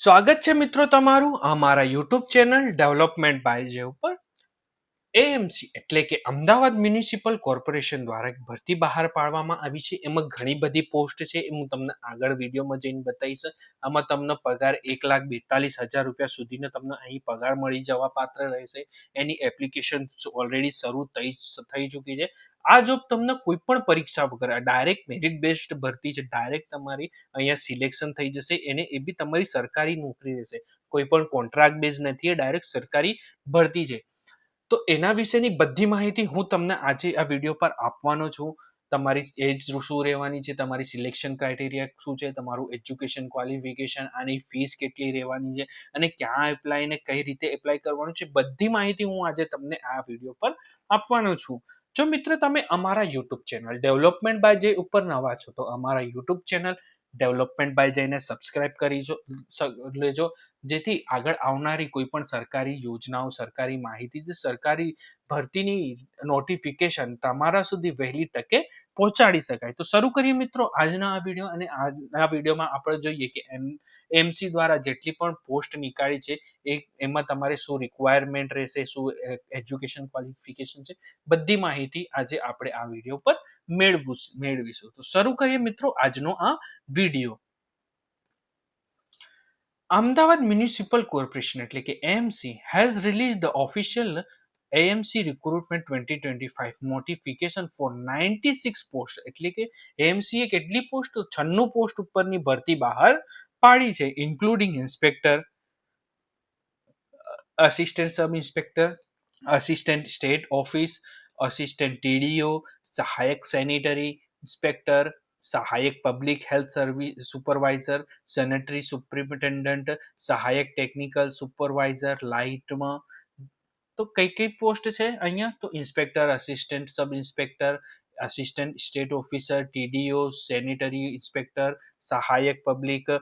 સ્વાગત છે મિત્રો તમારું અમારા યુટ્યુબ ચેનલ ડેવલપમેન્ટ બાય જે ઉપર. એએમસી એટલે કે અમદાવાદ મ્યુનિસિપલ કોર્પોરેશન દ્વારા ભરતી બહાર પાડવામાં આવી છે. એમાં ઘણી બધી પોસ્ટ છે એ હું તમને આગળ વિડીયોમાં જઈને બતાવીશ. આમાં તમને પગાર એક લાખ બેતાલીસ હજાર રૂપિયા સુધીનો તમને અહીં પગાર મળી જવા પાત્ર રહેશે. એની એપ્લિકેશન ઓલરેડી શરૂ થઈ થઈ ચૂકી છે. આ જોબ તમને કોઈ પણ પરીક્ષા વગર ડાયરેક્ટ મેરિટ બેસ્ડ ભરતી છે ડાયરેક્ટ તમારી અહીંયા સિલેક્શન થઈ જશે. એને એ બી તમારી સરકારી નોકરી રહેશે. કોઈ પણ કોન્ટ્રાક્ટ બેઝ નથી, એ ડાયરેક્ટ સરકારી ભરતી છે. તો એના વિશેની બધી માહિતી હું તમને આજે આ વીડિયો પર આપવાનો છું. તમારી એજ શું રહેવાની છે, તમારી સિલેક્શન ક્રાઇટેરિયા શું છે, તમારું એજ્યુકેશન ક્વોલિફિકેશન આની ફીસ કેટલી રહેવાની છે અને ક્યાં એપ્લાય ને કઈ રીતે એપ્લાય કરવાનું છે, બધી માહિતી હું આજે તમને આ વીડિયો પર આપવાનો છું. જો મિત્ર તમે અમારા યુટ્યુબ ચેનલ ડેવલપમેન્ટ બાય જે ઉપર નવા છો, તો અમારા યુટ્યુબ ચેનલ ડેવલપમેન્ટ બાય જઈને સબસ્ક્રાઇબ કરી લેજો. જેથી આગળ આવનારી કોઈ પણ સરકારી યોજનાઓ, સરકારી માહિતી જે સરકારી ભરતીની નોટિફિકેશન તમારા સુધી વહેલી તકે પહોંચાડી શકાય. તો શરૂ કરીએ મિત્રો આજના આ વીડિયો અને આજના વિડીયોમાં આપણે જોઈએ કે એમ, એમસી દ્વારા જેટલી પણ પોસ્ટ નીકાળી છે, એ, એમાં તમારે શું રિક્વાયરમેન્ટ રહેશે, શું એજ્યુકેશન ક્વોલિફિકેશન છે, બધી માહિતી આજે આપણે આ વીડિયો પર મેળવું, મેળવીશું. તો શરૂ કરીએ મિત્રો આજનો આ વીડિયો અમદાવાદ મ્યુનિસિપલ કોર્પોરેશન, એટલે કે MC has release the official AMC recruitment twenty twenty five notification for ninety six post એટલે કે એએમસીએ કેટલી પોસ્ટ છન્નું પોસ્ટ ઉપરની ભરતી બહાર પાડી છે including inspector assistant sub inspector assistant state office assistant TDO સહાયક સેનિટરી ઇન્સ્પેક્ટર સહાયક public health service supervisor sanitary superintendent સહાયક ટેકનિકલ સુપરવાઇઝર લાઇટમાં તો કઈ કઈ પોસ્ટ છે અહીંયા તો inspector assistant sub inspector assistant state officer TDO sanitary inspector સહાયક public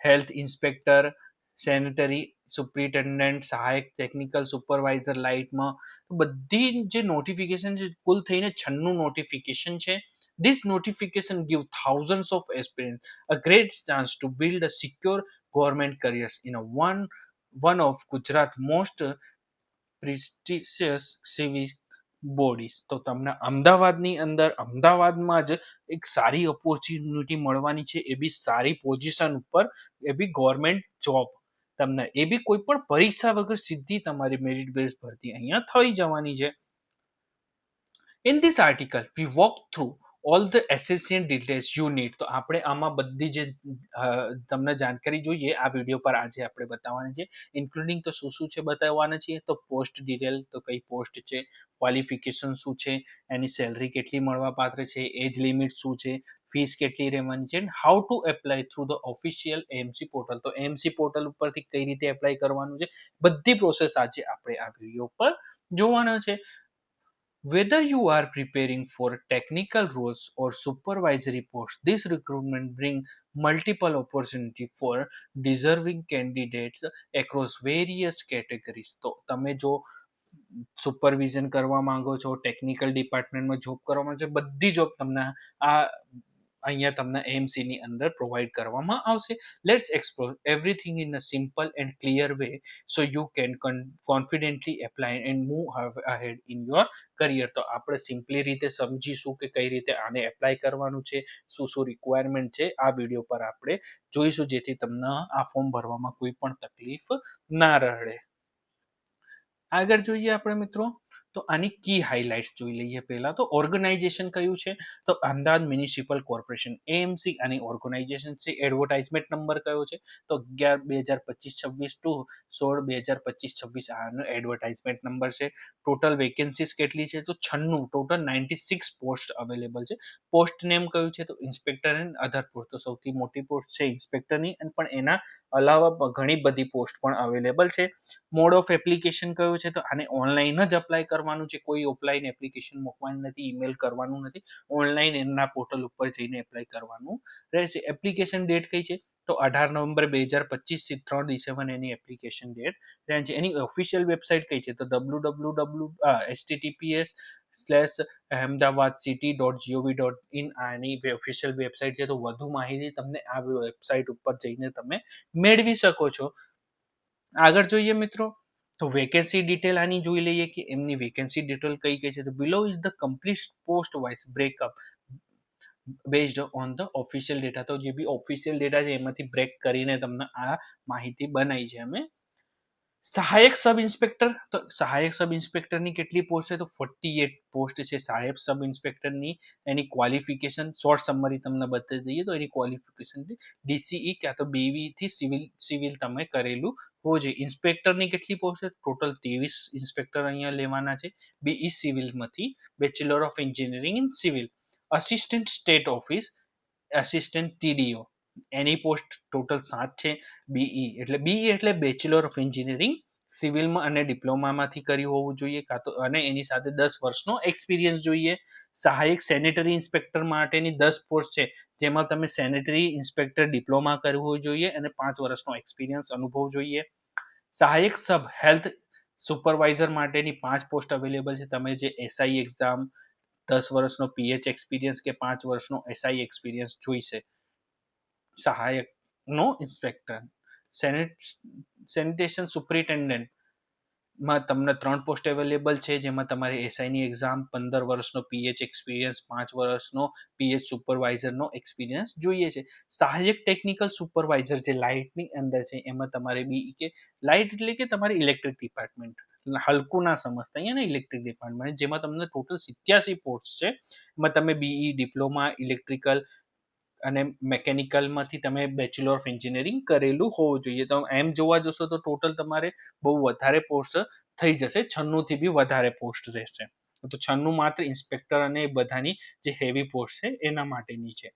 health inspector sanitary superintendent સહાયક ટેકનિકલ સુપરવાઇઝર લાઇટમાં બધી જે નોટિફિકેશન છે કુલ થઈને છન્નું નોટિફિકેશન છે This notification gives thousands of aspirants a great chance to build a secure government careers in a one one of Gujarat most prestigious civic bodies તો તમને અમદાવાદની અંદર અમદાવાદમાં જ એક સારી ઓપોર્ચ્યુનિટી મળવાની છે એ બી સારી પોઝિશન ઉપર એ બી ગવર્મેન્ટ જોબ તમને એ બી કોઈ પણ પરીક્ષા વગર સીધી તમારી મેરિટ બેઝ ભરતી અહીંયા થઈ જવાની છે in this article we walk through all the essential details you need તો આપણે આમાં બધી જે તમને જાણકારી જોઈએ, આ વીડિયો પર આજે આપણે બતાવવાની છે. ઇન્ક્લુડિંગ તો શું શું છે બતાવવાના છીએ? તો પોસ્ટ ડિટેલ તો કઈ પોસ્ટ છે? ક્વોલિફિકેશન શું છે? એની સેલરી કેટલી મળવા પાત્ર છે? એજ લિમિટ શું છે? ફીસ કેટલી રહેવાની છે? How to apply through the official MC portal તો એમસી પોર્ટલ ઉપરથી કઈ રીતે એપ્લાય કરવાનું છે? બધી પ્રોસેસ આજે આપણે આ વીડિયો પર જોવાના છે. Whether you are preparing for technical roles or supervisory posts, this recruitment bring multiple opportunity for deserving candidates across various categories. તો તમે જો સુપરવિઝન કરવા માંગો છો ટેકનિકલ ડિપાર્ટમેન્ટમાં જોબ કરવા માંગો છો બધી જોબ તમને આ અહીંયા તમને એમસી ની અંદર પ્રોવાઈડ કરવામાં આવશે. Let's explore everything in a simple and clear way so you can confidently apply and move ahead in your career તો આપણે સિમ્પલી રીતે સમજીશું કે કઈ રીતે આને એપ્લાય કરવાનું છે, શું શું રિક્વાયરમેન્ટ છે, આ વીડિયો પર આપણે જોઈશું, જેથી તમને આ ફોર્મ ભરવામાં કોઈ પણ તકલીફ ના રહે. આગળ જોઈએ આપણે મિત્રો. તો આની કી હાઇલાઇટ્સ જોઈ લઈએ પહેલાં. તો ઓર્ગેનાઇઝેશન કયું છે? તો અમદાવાદ મ્યુનિસિપલ કોર્પોરેશન એએમસી આની ઓર્ગેનાઇઝેશન છે. એડવર્ટાઇઝમેન્ટ નંબર કયો છે? તો અગિયાર બે હજાર પચીસ છવ્વીસ ટુ સોળ બે હજાર પચીસ છવ્વીસ આનો એડવર્ટાઇઝમેન્ટ નંબર છે. ટોટલ વેકેન્સીસ કેટલી છે? તો છન્નું. Total ninety six post available છે. પોસ્ટ નેમ કયું છે? તો ઇન્સ્પેક્ટર એન્ડ અધર પોસ્ટ તો સૌથી મોટી પોસ્ટ છે ઇન્સ્પેક્ટરની અને પણ એના અલાવા ઘણી બધી પોસ્ટ પણ અવેલેબલ છે. મોડ ઓફ એપ્લિકેશન કયું છે? તો આને ઓનલાઈન જ અપ્લાય કરવાનું છે, કોઈ ઓફલાઈન એપ્લિકેશન મૂકવાની નથી ઈમેલ કરવાનું નથી ઓનલાઈન એમના પોર્ટલ ઉપર જઈને એપ્લાય કરવાનું રહેશે. એપ્લિકેશન ડેટ કઈ છે? તો અઢાર નવેમ્બર બે હજાર પચીસથી ત્રણ ડિસેમ્બર એની એપ્લિકેશન ડેટ છે. એની ઓફિશિયલ વેબસાઇટ કઈ છે? તો W W W HTTPS slash Ahmedabad city dot gov dot in આની ઓફિશિયલ વેબસાઇટ છે. તો વધુ માહિતી તમને આ વેબસાઇટ ઉપર જઈને તમે મેળવી શકો છો. આગળ જોઈએ મિત્રો તો વેકેન્સી ડિટેલ આની જોઈ લઈએ કે એમની વેકેન્સી ડિટેલ કઈ કઈ છે? તો below is the complete post wise breakup based on the official data તો જે બી ઓફિશિયલ ડેટા છે, એમાંથી બ્રેક કરીને તમને આ માહિતી બનાવી છે અમે. સહાયક સબ ઇન્સ્પેક્ટર? તો સહાયક સબ ઇન્સ્પેક્ટરની કેટલી પોસ્ટ છે? તો ફોર્ટી એટ પોસ્ટ છે. સહાયક સબ ઇન્સ્પેક્ટરની એની ક્વોલિફિકેશન શોર્ટ સમરી તમને બતાવી દઈએ તો એની ક્વોલિફિકેશન ડીસીઈ ક્યાં તો બેવીથી સિવિલ સિવિલ તમે કરેલું હોવું જોઈએ. ઇન્સ્પેક્ટરની કેટલી પોસ્ટ છે? ટોટલ ત્રેવીસ ઇન્સ્પેક્ટર અહીંયા લેવાના છે. BE સિવિલમાંથી bachelor of engineering in civil assistant state office assistant TDO any post total સાત છે. બીઈ એટલે બીઈ એટલે બેચલર ઓફ એન્જિનિયરિંગ સિવિલમાં અને ડિપ્લોમામાંથી કર્યું હોવું જોઈએ. કાં તો અને એની સાથે દસ વર્ષનો એક્સપિરિયન્સ જોઈએ. સહાયક સેનેટરી ઇન્સ્પેક્ટર માટેની દસ પોસ્ટ છે. જેમાં તમે સેનેટરી ઇન્સ્પેક્ટર ડિપ્લોમા કરવું જોઈએ અને પાંચ વર્ષનો એક્સપિરિયન્સ અનુભવ જોઈએ. સહાયક સબ હેલ્થ સુપરવાઇઝર માટેની પાંચ પોસ્ટ અવેલેબલ છે. તમે જે એસઆઈ એક્ઝામ દસ વર્ષનો પીએચ એક્સપિરિયન્સ કે પાંચ વર્ષનો એસઆઈ એક્સપિરિયન્સ જોઈશે સહાયકનો ઇન્સ્પેક્ટર સેનિટ સેનિટેશન સુપ્રિન્ટેન્ડન્ટમાં તમને ત્રણ પોસ્ટ અવેલેબલ છે, જેમાં તમારે એસઆઈની એક્ઝામ પંદર વર્ષનો પીએચ એક્સપિરિયન્સ પાંચ વર્ષનો પીએચ સુપરવાઇઝરનો એક્સપિરિયન્સ જોઈએ છે. સહાયક ટેકનિકલ સુપરવાઇઝર જે લાઇટની અંદર છે, એમાં તમારે બી કે લાઇટ એટલે કે તમારે ઇલેક્ટ્રિક ડિપાર્ટમેન્ટ હલકું ના સમજતા, અહીંયા ઇલેક્ટ્રિક ડિપાર્ટમેન્ટ જેમાં તમને ટોટલ સિત્યાસી પોસ્ટ છે. એમાં તમે બીઈ ડિપ્લોમા ઇલેક્ટ્રિકલ અને મેકેનિકલમાંથી તમે બેચલર ઓફ એન્જિનિયરિંગ કરેલું હોવું જોઈએ. તો એમ જોવા જશો તો ટોટલ તમારે બહુ વધારે પોસ્ટ થઈ જશે. છન્નુંથી બી વધારે પોસ્ટ રહેશે. તો છન્નું માત્ર ઇન્સ્પેક્ટર અને બધાની જે હેવી પોસ્ટ છે એના માટેની છે.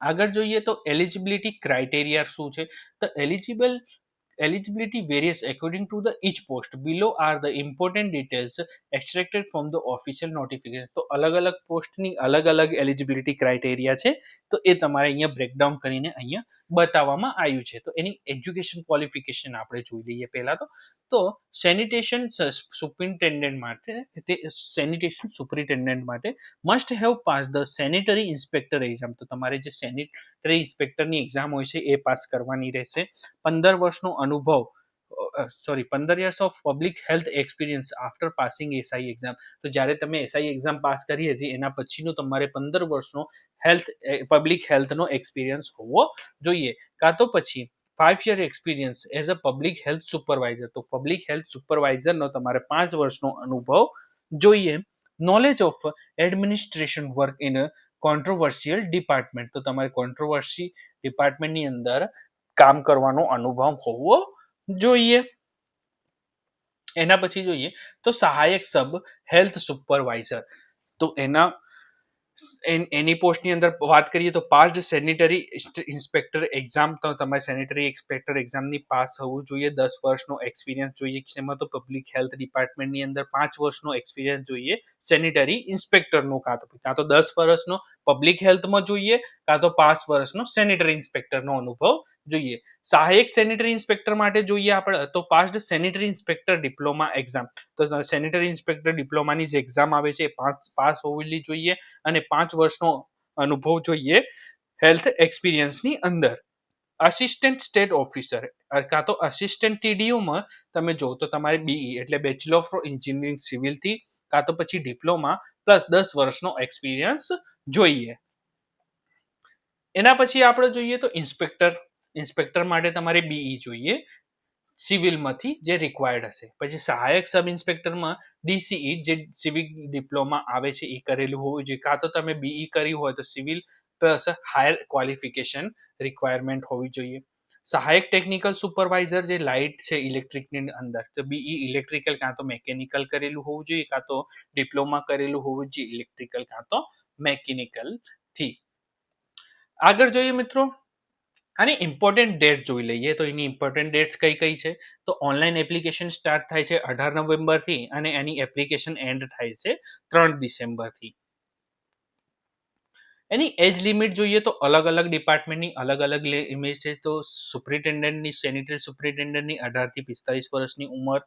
આગળ જોઈએ તો એલિજિબિલિટી ક્રાઇટેરિયા શું છે? તો eligible eligibility varies according to the each post. Below are the important details extracted from the official notification. તો અલગ અલગ પોસ્ટની અલગ અલગ એલિજિબિલિટી ક્રાઇટેરિયા છે. તો એ તમારે અહીંયા બ્રેકડાઉન કરીને અહીંયા બતાવવામાં આવ્યું છે. તો એની એજ્યુકેશન ક્વોલિફિકેશન આપણે જોઈ લઈએ પહેલા તો. તો સેનિટેશન સુપ્રિન્ટેન્ડન્ટ માટે તે સેનિટેશન સુપ્રિન્ટેન્ડન્ટ માટે must have pass the sanitary inspector exam તો તમારે જે સેનિટરી ઇન્સ્પેક્ટરની એક્ઝામ હોય છે એ પાસ કરવાની રહેશે. પંદર વર્ષનો અનુભવ સોરી પંદર years of public health experience after passing SI exam તો જ્યારે તમે એસઆઈ એક્ઝામ પાસ કરી હતી, એના પછીનો તમારે પંદર વર્ષનો હેલ્થ પબ્લિક હેલ્થનો એક્સપિરિયન્સ હોવો જોઈએ. કાં તો પછી five year experience as a public health supervisor તો પબ્લિક હેલ્થ સુપરવાઇઝરનો તમારે પાંચ વર્ષનો અનુભવ જોઈએ. Knowledge of administration work in controversial department તો તમારે કોન્ટ્રોવર્સી ડિપાર્ટમેન્ટની અંદર કામ કરવાનો અનુભવ હોવો જોઈએ. એના પછી જોઈએ તો સહાયક સબ હેલ્થ સુપરવાઇઝર. તો એના એની પોસ્ટની અંદર વાત કરીએ તો પાસ્ડ સેનિટરી ઇન્સ્પેક્ટર એક્ઝામ તો તમારે સેનિટરી ઇન્સ્પેક્ટર એક્ઝામની પાસ હોવું જોઈએ. દસ વર્ષનો એક્સપિરિયન્સ જોઈએ. એમાં તો પબ્લિક હેલ્થ ડિપાર્ટમેન્ટની અંદર પાંચ વર્ષનો એક્સપિરિયન્સ જોઈએ સેનિટરી ઇન્સ્પેક્ટરનો કાં તો કાં તો દસ વર્ષનો પબ્લિક હેલ્થમાં જોઈએ, કાં તો પાંચ વર્ષનો સેનિટરી ઇન્સ્પેક્ટરનો અનુભવ જોઈએ. સહાયક સેનિટરી ઇન્સ્પેક્ટર માટે જોઈએ આપણે, તો passed sanitary inspector diploma exam તો સેનિટરી ઇન્સ્પેક્ટર ડિપ્લોમાની જે એક્ઝામ આવે છે, એ પાંચ, પાસ હોવી જોઈએ અને પાંચ વર્ષનો અનુભવ જોઈએ હેલ્થ એક્સપિરિયન્સની અંદર. અસિસ્ટન્ટ સ્ટેટ ઓફિસર કાં તો અસિસ્ટન્ટ ટીડીયુમાં તમે જો તો તમારે બીઈ એટલે બેચલર ઓફ એન્જિનિયરિંગ સિવિલથી કાં તો પછી ડિપ્લોમા પ્લસ દસ વર્ષનો એક્સપિરિયન્સ જોઈએ. એના પછી આપણે જોઈએ તો ઇન્સ્પેક્ટર ઇન્સ્પેક્ટર માટે તમારે બીઈ જોઈએ. સિવિલમાંથી જે રિક્વાયર્ડ હશે. પછી સહાયક સબ ઇન્સ્પેક્ટરમાં ડીસીઈ જે સિવિલ ડિપ્લોમા આવે છે એ કરેલું હોવું જોઈએ. કાં તો તમે બીઈ કરી હોય તો civil plus higher qualification requirement હોવી જોઈએ. સહાયક ટેકનિકલ સુપરવાઇઝર જે લાઇટ છે ઇલેક્ટ્રિકની અંદર, તો બીઈ ઇલેક્ટ્રિકલ કાં તો મેકેનિકલ કરેલું હોવું જોઈએ, કાં તો ડિપ્લોમા કરેલું હોવું જોઈએ ઇલેક્ટ્રિકલ કાં તો મેકેનિકલથી. આગળ જોઈએ મિત્રો આની ઇમ્પોર્ટન્ટ ડેટ જોઈ લઈએ તો એની ઇમ્પોર્ટન્ટ ડેટ્સ કઈ કઈ છે? તો ઓનલાઈન એપ્લિકેશન સ્ટાર્ટ થાય છે અઢાર નવેમ્બરથી અને એની એપ્લિકેશન એન્ડ થાય છે ત્રણ ડિસેમ્બરથી. એની એજ લિમિટ જોઈએ તો અલગ અલગ ડિપાર્ટમેન્ટની અલગ અલગ ઇમેજ છે. તો સુપ્રિન્ટેન્ડન્ટની સેનિટરી સુપ્રિન્ટેન્ડન્ટની અઢારથી પિસ્તાલીસ વર્ષની ઉંમર,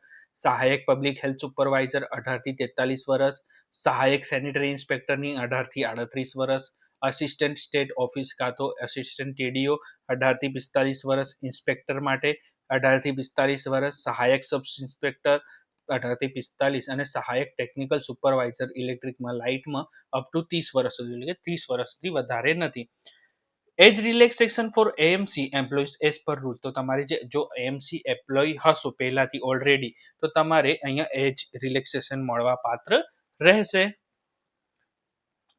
સહાયક પબ્લિક હેલ્થ સુપરવાઇઝર અઢારથી તેતાલીસ વર્ષ, સહાયક સેનિટરી ઇન્સ્પેક્ટરની અઢારથી આડત્રીસ વર્ષ અસિસ્ટન્ટ સ્ટેટ ઓફિસ કાં તો અસિસ્ટન્ટ ટીડીઓ અઢારથી પિસ્તાલીસ વર્ષ ઇન્સ્પેક્ટર માટે, અઢારથી પિસ્તાલીસ વર્ષ સહાયક સબ ઇન્સ્પેક્ટર અઢારથી પિસ્તાલીસ અને સહાયક ટેકનિકલ સુપરવાઇઝર ઇલેક્ટ્રિકમાં લાઇટમાં અપ ટુ ત્રીસ વર્ષ સુધી, એટલે કે ત્રીસ વર્ષથી વધારે નથી. Age relaxation for AMC employees as per rule તો તમારે જે, જો એએમસી એમ્પ્લોય હશો પહેલાથી ઓલરેડી તો તમારે અહીંયા એજ રિલેક્સેશન મળવા પાત્ર રહેશે.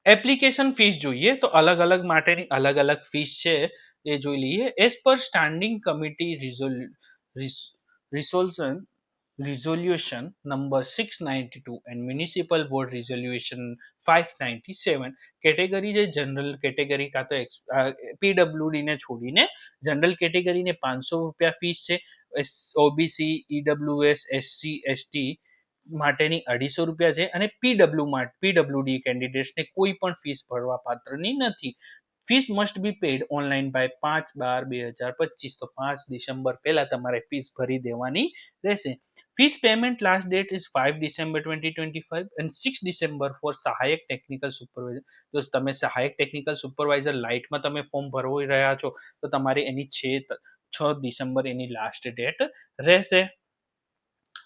એપ્લિકેશન ફીસ જોઈએ તો અલગ અલગ માટેની અલગ અલગ ફીસ છે, એ જોઈ લઈએ. As per standing committee resolve resolution resolution number 692 and municipal board resolution 597 category જે જનરલ કેટેગરી કાં તો પીડબ્લ્યુડી ને છોડીને જનરલ કેટેગરીને પાંચસો રૂપિયા ફીસ છે. ઓબીસી ઈડબ્લ્યુએસ એસસી એસટી માટેની અઢીસો રૂપિયા છે અને પીડબ્લ્યુ માટે પીડબ્લ્યુડી કેન્ડિડેટ્સને કોઈ પણ ફીસ ભરવા પાત્રની નથી. Fees must be paid online by પાંચ બાર બે હજાર પચીસ. તો પાંચ ડિસેમ્બર પહેલાં તમારે ફીસ ભરી દેવાની રહેશે. Fees payment last date is five December twenty twenty five and six December for સહાયક ટેકનિકલ સુપરવાઇઝર તો તમે સહાયક ટેકનિકલ સુપરવાઇઝર લાઇટમાં તમે ફોર્મ ભરવી રહ્યા છો, તો તમારે એની છે છ ડિસેમ્બર એની લાસ્ટ ડેટ રહેશે.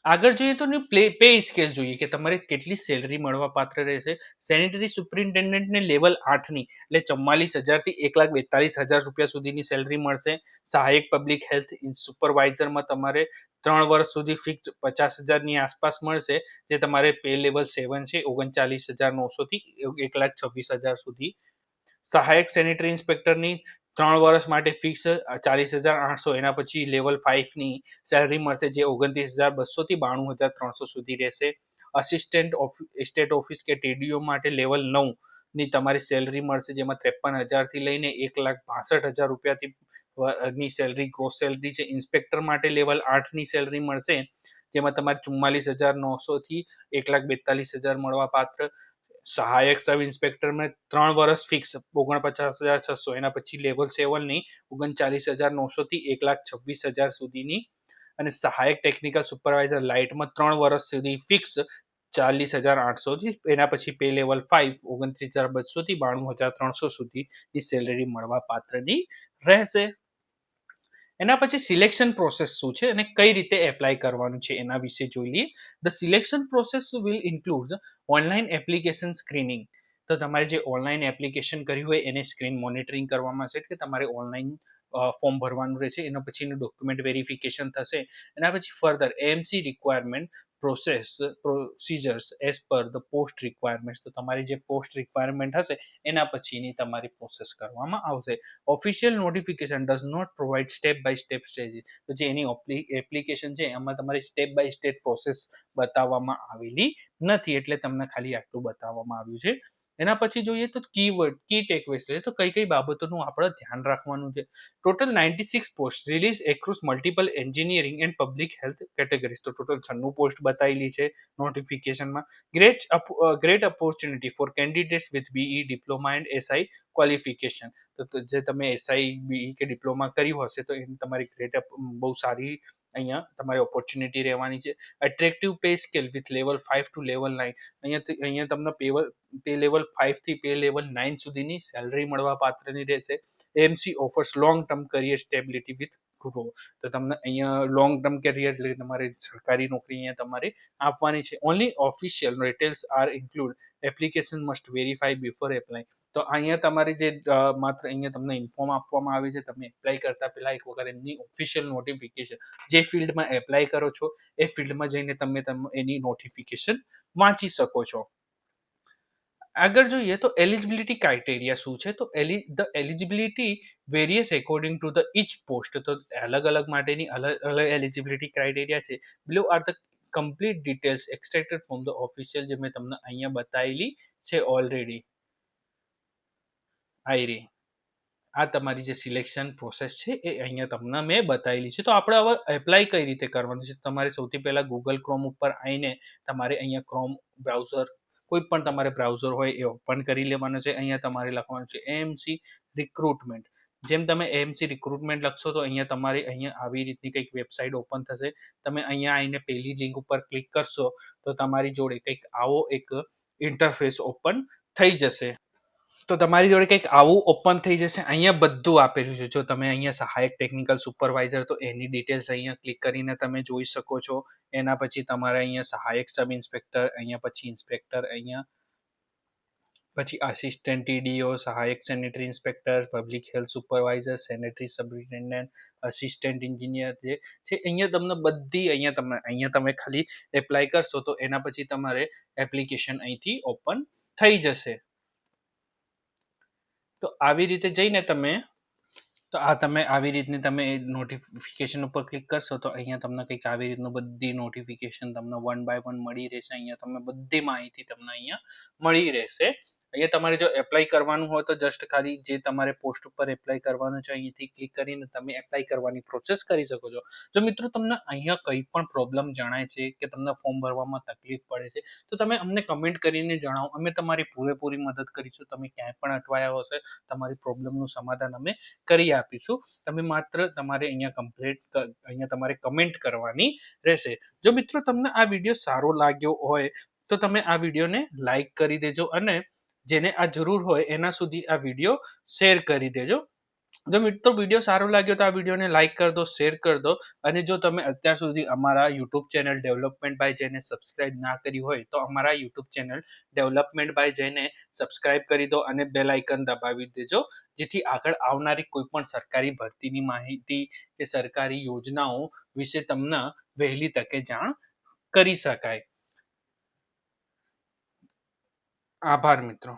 આગળ જોઈએ તો પ્લે પે સ્કેલ જોઈએ કે તમારે કેટલી સેલરી મળવા પાત્ર રહેશે. સેનિટરી સુપ્રિન્ટેન્ડન્ટને લેવલ આઠની, એટલે ચુમ્માલીસ હજારથી એક લાખ બેતાલીસ હજાર રૂપિયા સુધીની સેલરી મળશે. સહાયક પબ્લિક હેલ્થ સુપરવાઇઝરમાં તમારે ત્રણ વર્ષ સુધી ફિક્સ પચાસ હજારની આસપાસ મળશે, જે તમારે પે લેવલ સેવન છે, ઓગણચાલીસ હજાર નવસોથી એક લાખ છવ્વીસ હજાર સુધી. સહાયક સેનિટરી ઇન્સ્પેક્ટરની ત્રણ વર્ષ માટે ફિક્સ ચાલીસ હજાર આઠસો, એના પછી લેવલ ફાઇવની સેલરી મળશે જે ઓગણત્રીસ હજાર બસોથી બાણું હજાર ત્રણસો સુધી રહેશે. અસિસ્ટન્ટ સ્ટેટ ઓફિસ કે ટીડીઓ માટે લેવલ નવની તમારી સેલરી મળશે, જેમાં ત્રેપન હજારથી લઈને એક લાખ બાસઠ હજાર રૂપિયાથી ની સેલરી ગ્રોસ સેલરી છે. ઇન્સ્પેક્ટર માટે લેવલ આઠની સેલરી મળશે, જેમાં તમારે ચુમ્માલીસ હજાર નવસોથી એક લાખ બેતાલીસ હજાર મળવા પાત્ર. સહાયક સબ ઇન્સ્પેક્ટરમાં ત્રણ વર્ષ ફિક્સ ઓગણપચાસ હજાર છસો, એના પછી લેવલ સેવનની ઓગણચાલીસ હજાર નવસોથી એક લાખ છવ્વીસ હજાર સુધીની અને સહાયક ટેકનિકલ સુપરવાઇઝર લાઇટમાં ત્રણ વર્ષ સુધી ફિક્સ ચાલીસ હજાર આઠસોથી, એના પછી પે લેવલ ફાઇવ ઓગણત્રીસ હજાર બસોથી બાણું હજાર ત્રણસો સુધીની સેલેરી મળવા પાત્રની રહેશે. એના પછી સિલેક્શન પ્રોસેસ શું છે અને કઈ રીતે એપ્લાય કરવાનું છે એના વિશે જોઈ લઈએ. The selection process will include online application screening તો તમારે જે ઓનલાઈન એપ્લિકેશન કર્યું હોય એને સ્ક્રીન મોનિટરિંગ કરવામાં આવશે કે તમારે ઓનલાઈન ફોર્મ ભરવાનું રહેશે. એના પછીનું ડોક્યુમેન્ટ વેરિફિકેશન થશે. એના પછી further MC requirement process procedures as per the post requirement તો તમારી જે પોસ્ટ રિક્વાયરમેન્ટ હશે, એના પછીની તમારી પ્રોસેસ કરવામાં આવશે. Official notification does not provide step by step stages તો જે એની એપ્લિકેશન છે, એમાં તમારી સ્ટેપ બાય સ્ટેપ પ્રોસેસ બતાવવામાં આવેલી નથી. એટલે તમને ખાલી આટલું બતાવવામાં આવ્યું છે. એના પછી જોઈએ તો કીવર્ડ કી ટેકવેસ જોઈએ તો કઈ કઈ બાબતોનું આપણે ધ્યાન રાખવાનું છે. Total ninety six post release across multiple engineering and public health categories તો ટોટલ છન્નું પોસ્ટ બતાવેલી છે નોટિફિકેશનમાં great great opportunity for candidates with BE diploma and SI qualification તો જે તમે એસઆઈ બીઈ કે ડિપ્લોમા કર્યું હશે તો એની તમારી ગ્રેટ બહુ સારી અહીંયા તમારે ઓપોર્ચ્યુનિટી રહેવાની છે. Attractive pay scale with level five to level nine અહીંયા અહીંયા તમને પેવલ પે લેવલ ફાઇવથી પે લેવલ નાઇન સુધીની સેલરી મળવા પાત્રની રહેશે. MC offers long term career stability with grow તો તમને અહીંયા લોંગ ટર્મ કરિયર એટલે તમારે સરકારી નોકરી અહીંયા તમારે આપવાની છે. Only official details are include application must verify before apply તો અહીંયા તમારી જે માત્ર અહીંયા તમને ઇન્ફોર્મ આપવામાં આવે છે, તમે એપ્લાય કરતા પહેલા એક વખત એમની ઓફિશિયલ નોટિફિકેશન જે ફિલ્ડમાં એપ્લાય કરો છો, એ ફિલ્ડમાં જઈને તમે એની નોટિફિકેશન વાંચી શકો છો. આગળ જોઈએ તો એલિજિબિલિટી ક્રાઇટેરિયા શું છે? તો એલી the eligibility various according to the each post તો અલગ અલગ માટેની અલગ અલગ એલિજિબિલિટી ક્રાઇટેરિયા છે. Below are the complete details extracted from the official જે મેં તમને અહીંયા બતાવેલી છે ઓલરેડી આઈ આ તમારી જે સિલેક્શન પ્રોસેસ છે એ અહીંયા તમને મેં બતાવેલી છે. તો આપણે હવે એપ્લાય કઈ રીતે કરવાનું છે? તમારે સૌથી પહેલાં ગૂગલ ક્રોમ ઉપર આવીને તમારે અહીંયા ક્રોમ બ્રાઉઝર કોઈ પણ તમારે બ્રાઉઝર હોય એ ઓપન કરી લેવાનું છે. અહીંયા તમારે લખવાનું છે એમસી રિક્રુટમેન્ટ જેમ તમે એએમસી રિક્રુટમેન્ટ લખશો તો અહીંયા તમારી અહીંયા આવી રીતની કંઈક વેબસાઇટ ઓપન થશે. તમે અહીંયા આવીને પહેલી લિંક ઉપર ક્લિક કરશો તો તમારી જોડે કંઈક આવો એક ઇન્ટરફેસ ઓપન થઈ જશે. તો તમારી જોડે કંઈક આવું ઓપન થઈ જશે, અહીંયા બધું આપેલું છે. જો તમે અહીંયા સહાયક ટેકનિકલ સુપરવાઇઝર તો એની ડિટેલ્સ અહીંયા ક્લિક કરીને તમે જોઈ શકો છો. એના પછી તમારે અહીંયા સહાયક સબ ઇન્સ્પેક્ટર અહીંયા પછી ઇન્સ્પેક્ટર અહીંયા પછી આસિસ્ટન્ટ ટીડીઓ સહાયક sanitary inspector public health supervisor sanitary superintendent assistant engineer જે છે, અહીંયા તમને બધી અહીંયા તમે અહીંયા તમે ખાલી એપ્લાય કરશો તો એના પછી તમારે એપ્લિકેશન અહીંથી ઓપન થઈ જશે. તો આવી રીતે જઈને તમે, તો આ તમે આવી રીતની તમે નોટિફિકેશન ઉપર ક્લિક કરશો તો અહીંયા તમને કંઈક આવી રીતનું બધી નોટિફિકેશન તમને વન બાય વન મળી રહેશે. અહીંયા તમને બધી માહિતી તમને અહીંયા મળી રહેશે. અહીંયા તમારે જો એપ્લાય કરવાનું હોય તો જસ્ટ ખાલી જે તમારે પોસ્ટ ઉપર એપ્લાય કરવાનું છે અહીંથી ક્લિક કરીને તમે એપ્લાય કરવાની પ્રોસેસ કરી શકો છો. જો મિત્રો તમને અહીંયા કંઈ પણ પ્રોબ્લેમ જણાય છે કે તમને ફોર્મ ભરવામાં તકલીફ પડે છે, તો તમે અમને કમેન્ટ કરીને જણાવો. અમે તમારી પૂરેપૂરી મદદ કરીશું. તમે ક્યાંય પણ અટવાયા હશે, તમારી પ્રોબ્લેમનું સમાધાન અમે કરી આપીશું. તમે માત્ર તમારે અહીંયા કમ્પ્લીટ અહીંયા તમારે કમેન્ટ કરવાની રહેશે. જો મિત્રો તમને આ વીડિયો સારો લાગ્યો હોય, તો તમે આ વિડીયોને લાઈક કરી દેજો અને જેને આ જરૂર હોય એના સુધી આ વીડિયો શેર કરી દેજો. જો મિત્રો વીડિયો સારો લાગ્યો તો આ વિડીયોને લાઈક કરી દો શેર કરી દો અને જો તમે અત્યાર સુધી અમારા યુટ્યુબ ચેનલ ડેવલપમેન્ટ બાય જઈને સબસ્ક્રાઇબ ના કરી હોય તો અમારા યુટ્યુબ ચેનલ ડેવલપમેન્ટ બાય જઈને સબસ્ક્રાઇબ કરી દો અને બેલ આઇકન દબાવી દેજો, જેથી આગળ આવનારી કોઈ પણ સરકારી ભરતીની માહિતી કે સરકારી યોજનાઓ વિશે તમને વહેલી તકે જાણ કરી શકાય. આભાર મિત્રો